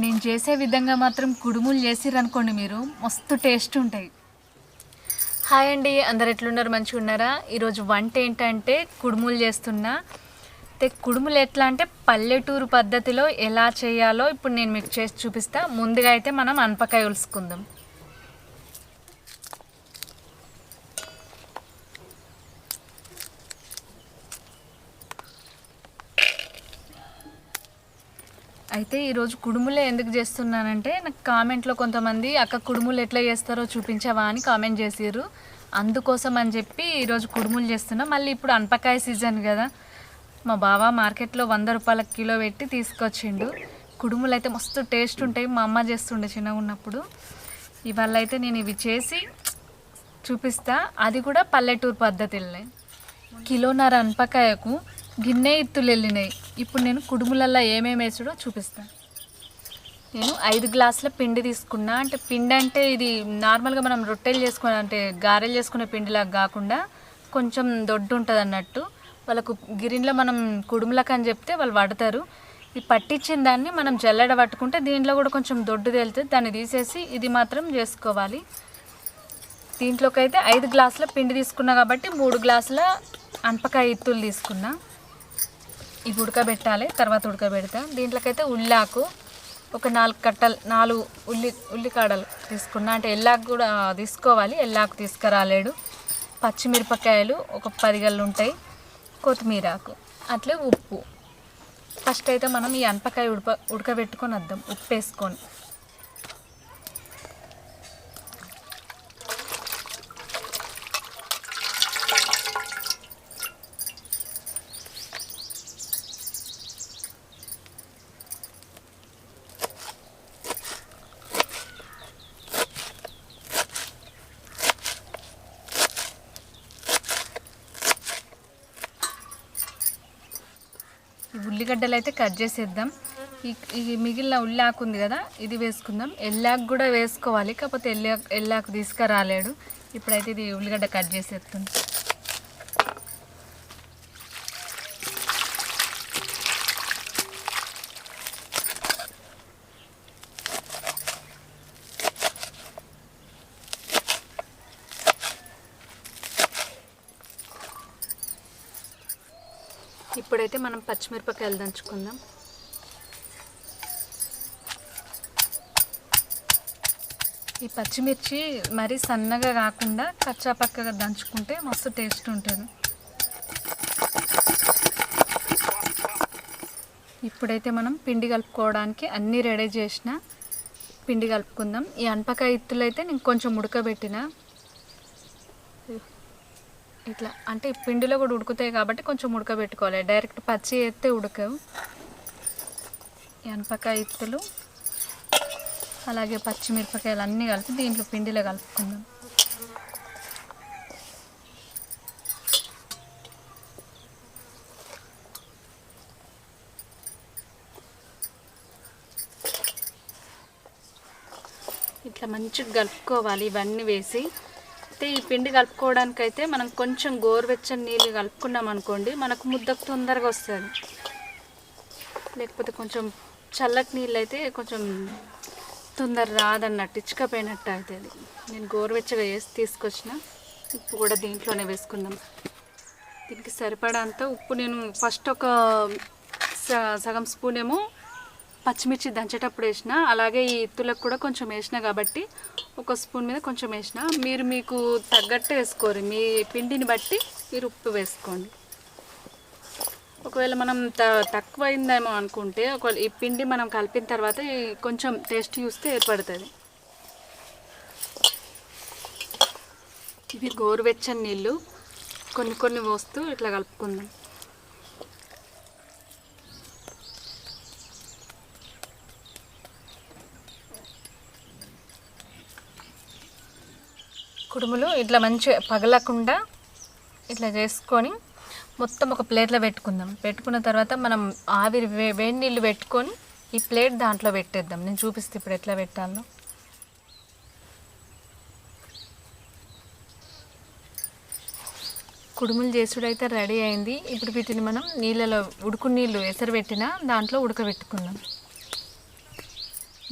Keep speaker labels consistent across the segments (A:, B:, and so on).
A: నేను చేసే విధంగా మాత్రం కుడుములు చేసిర్రనుకోండి మీరు మస్తు టేస్ట్ ఉంటాయి. హాయ్ అండి అందరు ఎట్లున్నారు? మంచిగా ఉన్నారా? ఈరోజు వంట ఏంటంటే కుడుములు చేస్తున్నా. అయితే కుడుములు ఎట్లా అంటే పల్లెటూరు పద్ధతిలో ఎలా చేయాలో ఇప్పుడు నేను మీకు చేసి చూపిస్తా. ముందుగా అయితే మనం అనపకాయ ఉలుసుకుందాం అయితే ఈరోజు కుడుములే ఎందుకు చేస్తున్నానంటే నాకు కామెంట్లో కొంతమంది అక్క కుడుములు ఎట్లా చేస్తారో చూపించావా అని కామెంట్ చేసారు అందుకోసం అని చెప్పి ఈరోజు కుడుములు చేస్తున్నా. మళ్ళీ ఇప్పుడు అనపకాయ సీజన్ కదా. మా బావ మార్కెట్లో వంద రూపాయల కిలో పెట్టి తీసుకొచ్చిండు. కుడుములు అయితే మస్తు టేస్ట్ ఉంటాయి. మా అమ్మ చేస్తుండే చిన్నగా ఉన్నప్పుడు. ఇవాళ అయితే నేను ఇవి చేసి చూపిస్తా. అది కూడా పల్లెటూరు పద్ధతిలోనే కిలోన్నర అనపకాయకు గిన్నె ఇత్తులు వెళ్ళినాయి. ఇప్పుడు నేను కుడుములల్లో ఏమేమి వేసుడో చూపిస్తాను నేను ఐదు గ్లాసుల పిండి తీసుకున్నా. అంటే పిండి అంటే ఇది నార్మల్గా మనం రొట్టెలు చేసుకునే అంటే గారెలు చేసుకునే పిండిలాగా కాకుండా కొంచెం దొడ్డు ఉంటుంది అన్నట్టు. వాళ్ళకు గిరిన్లో మనం కుడుములకు అని చెప్తే వాళ్ళు పడతారు ఈ పట్టించిన దాన్ని మనం జల్లెడ పట్టుకుంటే దీంట్లో కూడా కొంచెం దొడ్డు తేలుతుంది. దాన్ని తీసేసి ఇది మాత్రం చేసుకోవాలి. దీంట్లోకి అయితే ఐదు గ్లాసుల పిండి తీసుకున్నా కాబట్టి మూడు గ్లాసుల అనపకాయ ఇత్తులు తీసుకున్నా. ఇవి ఉడకబెట్టాలి తర్వాత ఉడకబెడతా. దీంట్లోకైతే ఉల్లాకు ఒక నాలుగు కట్టలు నాలుగు ఉల్లి ఉల్లికాడలు తీసుకున్నా. అంటే ఎల్లాకు కూడా తీసుకోవాలి ఎల్లాకు తీసుకురాలేడు. పచ్చిమిరపకాయలు ఒక పది గళ్ళు ఉంటాయి కొత్తిమీరాకు అట్లే ఉప్పు. ఫస్ట్ అయితే మనం ఈ అనపకాయ ఉడక ఉడకబెట్టుకొని వద్దాం ఉప్పు వేసుకొని ఈ ఉల్లిగడ్డలు అయితే కట్ చేసేద్దాం. ఈ మిగిలిన ఉల్లాకు ఉంది కదా ఇది వేసుకుందాం. ఎల్లాకు కూడా వేసుకోవాలి కాకపోతే ఎల్లా ఎల్లాకు తీసుకురాలేడు. ఇప్పుడైతే ఇది ఉల్లిగడ్డ కట్ చేసేస్తుంది. ఇప్పుడైతే మనం పచ్చిమిరపకాయలు దంచుకుందాం. ఈ పచ్చిమిర్చి మరీ సన్నగా కాకుండా కచ్చా పక్కగా దంచుకుంటే మస్తు టేస్ట్ ఉంటుంది. ఇప్పుడైతే మనం పిండి కలుపుకోవడానికి అన్నీ రెడీ చేసిన పిండి కలుపుకుందాం. ఈ అనపకాయ ఇత్తులు అయితే నేను కొంచెం ఉడకబెట్టిన. ఇట్లా అంటే పిండిలో కూడా ఉడుకుతాయి కాబట్టి కొంచెం ఉడకబెట్టుకోవాలి. డైరెక్ట్ పచ్చి ఎత్తే ఉడకవు. ఎనపకాయ ఎత్తులు ఇత్తులు అలాగే పచ్చిమిరపకాయలు అన్నీ కలిపి దీంట్లో పిండిలో కలుపుకుందాం. ఇట్లా మంచిగా కలుపుకోవాలి ఇవన్నీ వేసి. అయితే ఈ పిండి కలుపుకోవడానికి అయితే మనం కొంచెం గోరువెచ్చని నీళ్ళు కలుపుకున్నాం అనుకోండి మనకు ముద్దకు తొందరగా వస్తుంది. లేకపోతే కొంచెం చల్లటి నీళ్ళు అయితే కొంచెం తొందర రాదన్నట్టు ఇచ్చుకపోయినట్టు అవుతుంది నేను గోరువెచ్చగా వేసి తీసుకొచ్చిన ఉప్పు కూడా దీంట్లోనే వేసుకున్నాం దీనికి సరిపడంత ఉప్పు నేను ఫస్ట్ ఒక సగం స్పూన్ ఏమో పచ్చిమిర్చి దంచేటప్పుడు వేసిన అలాగే ఈ ఇత్తులకు కూడా కొంచెం వేసిన కాబట్టి ఒక స్పూన్ మీద కొంచెం వేసిన మీరు మీకు తగ్గట్టు వేసుకోరు. మీ పిండిని బట్టి మీరు ఉప్పు వేసుకోండి. ఒకవేళ మనం త తక్కువ అయిందేమో అనుకుంటే ఒకవేళ ఈ పిండి మనం కలిపిన తర్వాత కొంచెం టేస్ట్ చూస్తే ఏర్పడుతుంది. ఇవి గోరువెచ్చని నీళ్ళు కొన్ని కొన్ని పోస్తూ ఇట్లా కలుపుకుందాం. కుడుములు ఇట్లా మంచిగా పగలకుండా ఇట్లా చేసుకొని మొత్తం ఒక ప్లేట్లో పెట్టుకుందాం. పెట్టుకున్న తర్వాత మనం ఆవిరి వే వేడి నీళ్ళు పెట్టుకొని ఈ ప్లేట్ దాంట్లో పెట్టేద్దాం. నేను చూపిస్తే ఇప్పుడు ఎట్లా పెట్టాలో. కుడుములు చేసుడు అయితే రెడీ అయింది. ఇప్పుడు వీటిని మనం నీళ్ళలో ఉడుకు నీళ్ళు ఎసరు పెట్టినా దాంట్లో ఉడకబెట్టుకుందాం.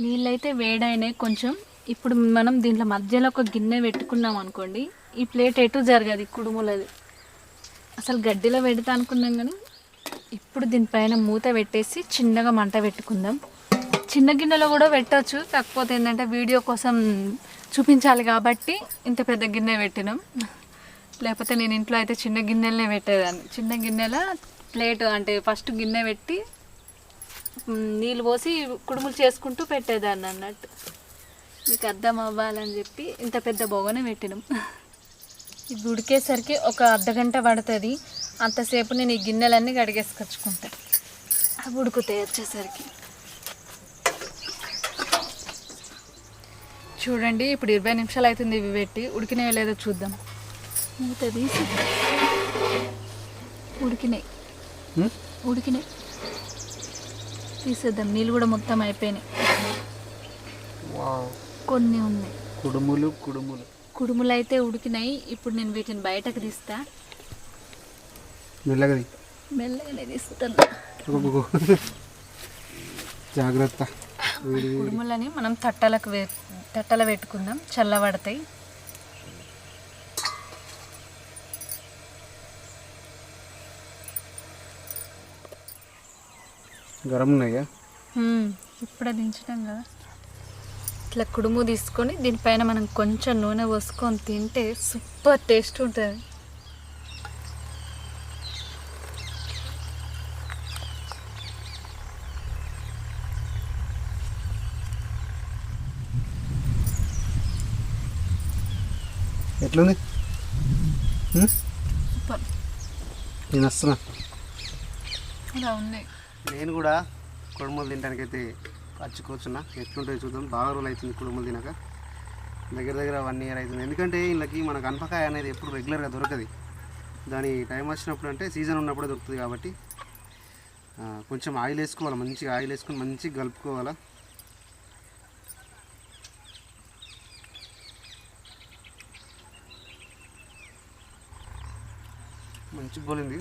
A: నీళ్ళైతే వేడైనాయి. కొంచెం ఇప్పుడు మనం దీంట్లో మధ్యలో ఒక గిన్నె పెట్టుకున్నాం అనుకోండి ఈ ప్లేట్ ఎటు జరగదు కుడుములది. అసలు గడ్డిలో పెడతా అనుకున్నాం కానీ ఇప్పుడు దీనిపైన మూత పెట్టేసి చిన్నగా మంట పెట్టుకుందాం. చిన్న గిన్నెలో కూడా పెట్టవచ్చు కాకపోతే ఏంటంటే వీడియో కోసం చూపించాలి కాబట్టి ఇంత పెద్ద గిన్నె పెట్టినాం. లేకపోతే నేను ఇంట్లో అయితే చిన్న గిన్నెలనే పెట్టేదాన్ని. చిన్న గిన్నెల ప్లేట్ అంటే ఫస్ట్ గిన్నె పెట్టి నీళ్ళు పోసి కుడుములు చేసుకుంటూ పెట్టేదాన్ని అన్నట్టు. మీకు అర్థం అవ్వాలని చెప్పి ఇంత పెద్ద బొగనే పెట్టినాం. ఇది ఉడికేసరికి ఒక అర్ధ గంట పడుతుంది. అంతసేపు నేను ఈ గిన్నెలన్నీ కడిగేసుకొచ్చుకుంటా. అవి ఉడుకుతాయి వచ్చేసరికి చూడండి ఇప్పుడు ఇరవై నిమిషాలు అవుతుంది ఇవి పెట్టి. ఉడికినాయో లేదో చూద్దాం. మూత తీసి. ఉడికినాయి? ఉడికినాయి. తీసేద్దాం. నీళ్ళు కూడా మొత్తం అయిపోయినాయి.
B: వావ్.
A: కొన్ని ఉన్నాయి.
B: కుడుములు కుడుములు.
A: కుడుములు అయితే ఉడికినాయి. ఇప్పుడు నేను వీటిని బయటకు తీస్తా.
B: మెల్లగది
A: మెల్లగానే తీస్తాను
B: జాగ్రత్త.
A: కుడుములని మనం తట్టలకు వే తట్టల పెట్టుకుందాం. చల్లబడతాయి.
B: గరం ఉన్నాయా?
A: ఇప్పుడే దించడం కదా. ఇట్లా కుడుము తీసుకొని దీనిపైన మనం కొంచెం నూనె పోసుకొని తింటే సూపర్ టేస్ట్ ఉంటుంది.
B: ఎట్లుంది? నేను వస్తున్నా.
A: ఇలా ఉన్నాయి
B: నేను కూడా కుడుములు తినడానికి అయితే వచ్చి కూర్చున్నా ఎట్లుంటుంది చూద్దాం. బాగా రోజులు అవుతుంది కుడుములు తినక. దగ్గర దగ్గర వన్ ఇయర్ అవుతుంది. ఎందుకంటే వీళ్ళకి మనకు అనపకాయ అనేది ఎప్పుడు రెగ్యులర్గా దొరకదు. దాని టైం వచ్చినప్పుడు అంటే సీజన్ ఉన్నప్పుడే దొరుకుతుంది కాబట్టి కొంచెం ఆయిల్ వేసుకోవాలి? మంచిగా ఆయిల్ వేసుకొని మంచిగా కలుపుకోవాలా? మంచి పోలింది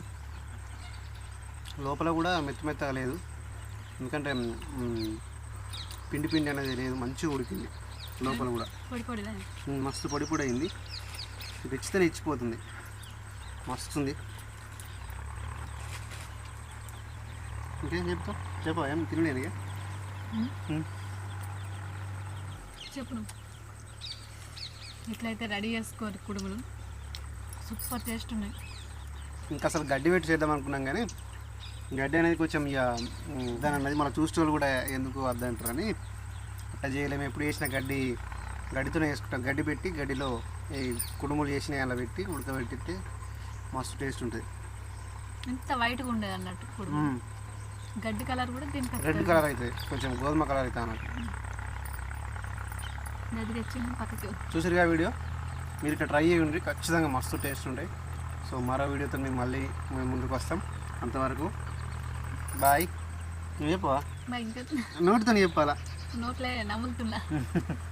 B: లోపల కూడా మెత్త మెత్తగా లేదు. ఎందుకంటే పిండి పిండి అనేది లేదు మంచిగా ఉడికింది లోపల కూడా. మస్తు పొడి పొడి అయింది. రిచ్చితేనే ఇచ్చిపోతుంది. మస్తుంది. ఇంకేం చెప్తావు? చెప్పా ఏం తినలేదు
A: చెప్పు. ఇట్లయితే రెడీ చేసుకోవాలి కుడుములు. సూపర్ టేస్ట్ ఉన్నాయి.
B: ఇంకా అసలు గడ్డి పెట్టి చేద్దాం అనుకున్నాం కానీ గడ్డి అనేది కొంచెం ఇక దాని అనేది మన చూసే వాళ్ళు కూడా ఎందుకు వద్దంటారని అట్లా చేయలేము. ఎప్పుడు వేసిన గడ్డి గడ్డితోనే వేసుకుంటాం. గడ్డి పెట్టి గడ్డిలో ఈ కుడుములు చేసిన అలా పెట్టి ఉడకబెట్టితే మస్తు టేస్ట్ ఉంటుంది.
A: ఎంత వైట్గా ఉండేది అన్నట్టు గడ్డి కలర్ కూడా దీనికి
B: రెడ్ కలర్ అవుతుంది కొంచెం గోధుమ కలర్ అవుతుంది అన్నట్టు. చూసారుగా వీడియో? మీరు ఇక్కడ ట్రై చేయండి. ఖచ్చితంగా మస్తు టేస్ట్ ఉంటాయి. సో మరో వీడియోతో మేము మళ్ళీ మేము ముందుకు వస్తాం. అంతవరకు బాయ్. నువ్వు చెప్పవా? నోటితో చెప్పాలా?
A: నోట్లే నమ్ముతున్నా